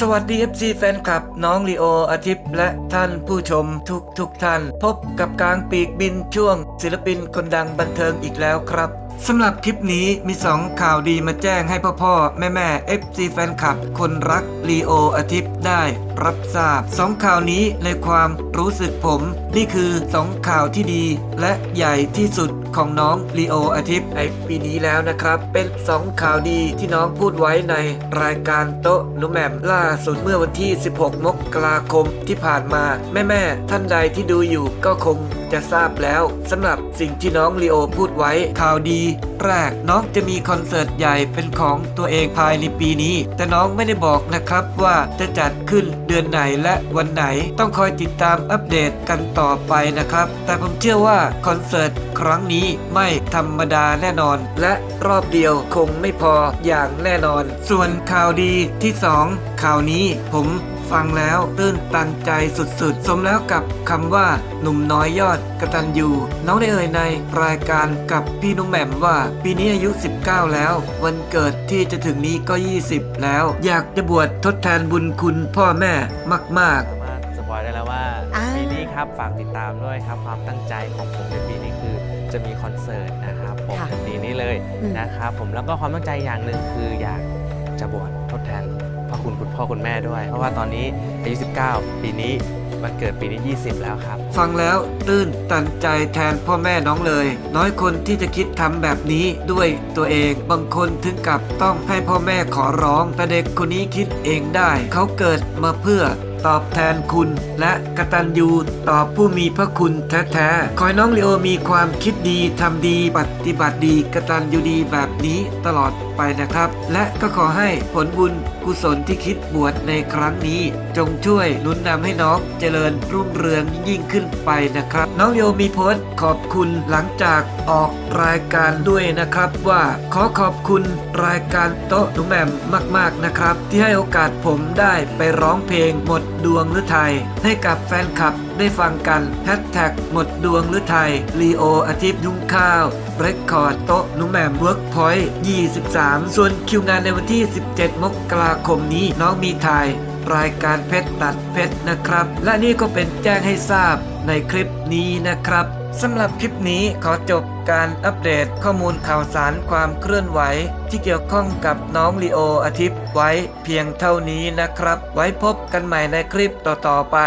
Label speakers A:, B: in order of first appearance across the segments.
A: สวัสดี FC แฟนคลับ น้องลีโออาทิตย์และท่านผู้ชมทุกทุกท่าน พบกับกลางปีกบินช่วงศิลปินคนดังบันเทิงอีกแล้วครับ สำหรับคลิปนี้มี 2 ข่าวดีมาแจ้งให้พ่อพ่อแม่แม่ FC แฟนคลับ คนรักลีโออาทิตย์ได้รับทราบสองข่าวนี้ในความรู้สึกผม นี่คือ 2 ข่าวที่ดี และใหญ่ที่สุดของน้องลีโออาทิตย์ในปีนี้แล้วนะครับ เป็น 2 ข่าวดีที่น้องพูดไว้ในรายการโต๊ะนุแหมมล่าสุดเมื่อวันที่ 16 มกราคมที่ผ่านมา แม่แม่ท่านใดที่ดูอยู่ก็คงจะทราบแล้วสำหรับสิ่งที่น้องลีโอพูดไว้ข่าวดีแรกน้องจะมีคอนเสิร์ตใหญ่เป็นของตัวเองภายในปีนี้ แต่น้องไม่ได้บอกนะครับว่าจะจัดขึ้นเดือนไหนและวันไหน ต้องคอยติดตามอัปเดตกันต่อไปนะครับ แต่ผมเชื่อว่าคอนเสิร์ตครั้งนี้ไม่ธรรมดาแน่นอน และรอบเดียวคงไม่พออย่างแน่นอน ส่วนข่าวดีที่ 2 ข่าวนี้ผม ฟังแล้วตื้นตันใจสุดๆ สมแล้วกับคำว่าหนุ่มน้อยยอดกตัญญูน้องได้เอ่ยในรายการกับพี่นุ่มแหม่มว่า ปีนี้อายุ 19 แล้ว วันเกิดที่จะถึงนี้ก็ 20 แล้ว อยากจะบวชทดแทนบุญคุณพ่อแม่มาก ๆ
B: สามารถสปอยได้แล้วว่า
C: อ่า
B: ปีนี้ครับฝากติดตามด้วยครับ ความตั้งใจของผมในปีนี้คือจะมีคอนเสิร์ตนะครับผม
C: ค่ะ
B: ในปีนี้เลย
C: อืม
B: นะครับผมแล้วก็ความตั้งใจอย่างหนึ่งคืออยากจะบวชทดแทนพระ คุณคุณพ่อคุณแม่ด้วย เพราะว่าตอนนี้อายุ 19 ปีนี้มันเกิดปีนี้ 20 แล้วครับ
A: ฟังแล้วตื้นตันใจแทนพ่อแม่น้องเลย น้อยคนที่จะคิดทำแบบนี้ด้วยตัวเอง บางคนถึงกับต้องให้พ่อแม่ขอร้อง แต่เด็กคนนี้คิดเองได้ เขาเกิดมาเพื่อ ตอบแทนคุณ และกตัญญูต่อผู้มีพระคุณแท้ๆ ขอให้น้องลีโอมีความคิดดีทำดีปฏิบัติดีกตัญญูดีแบบนี้ตลอดไปนะครับ และก็ขอให้ผลบุญกุศลที่คิดบวชในครั้งนี้ จงช่วยนุนนำให้น้องเจริญรุ่งเรืองยิ่งขึ้นไปนะครับ น้องโยมีโพสต์ขอบคุณหลังจากออกรายการด้วยนะครับ ว่าขอขอบคุณรายการโต๊ะหนุ่มแหม่มมาก ๆนะครับ ที่ให้โอกาสผมได้ไปร้องเพลงหมดดวงหรือไทย ให้กับแฟนคลับได้ฟังกันแฮชแท็กหมดดวงหรือไทยลีโออาทิตย์ยุงข้าวเรคคอร์ดโต๊ะนุ่มแหม่มเวิร์กพอยต์23 ส่วนคิวงานในวันที่ 17 มกราคมนี้น้องมีถ่ายรายการเพชรตัดเพชรนะครับ และนี่ก็เป็นแจ้งให้ทราบในคลิปนี้นะครับ สำหรับคลิปนี้ขอจบการอัปเดตข้อมูลข่าวสารความเคลื่อนไหว ที่เกี่ยวข้องกับน้องลีโออาทิตย์ไว้เพียงเท่านี้นะครับ ไว้พบกันใหม่ในคลิปต่อๆไป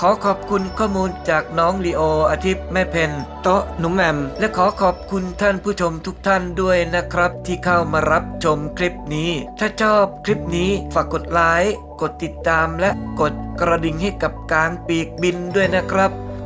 A: ขอขอบคุณข้อมูลจากน้องลีโออาทิตย์แม่เพนโต๊ะหนุ่มแหม่มและขอขอบคุณท่านผู้ชมทุกท่านด้วยนะครับ ที่เข้ามารับชมคลิปนี้ ถ้าชอบคลิปนี้ฝากกดไลค์กดติดตามและกดกระดิ่งให้กับกลางปีกบินด้วยนะครับ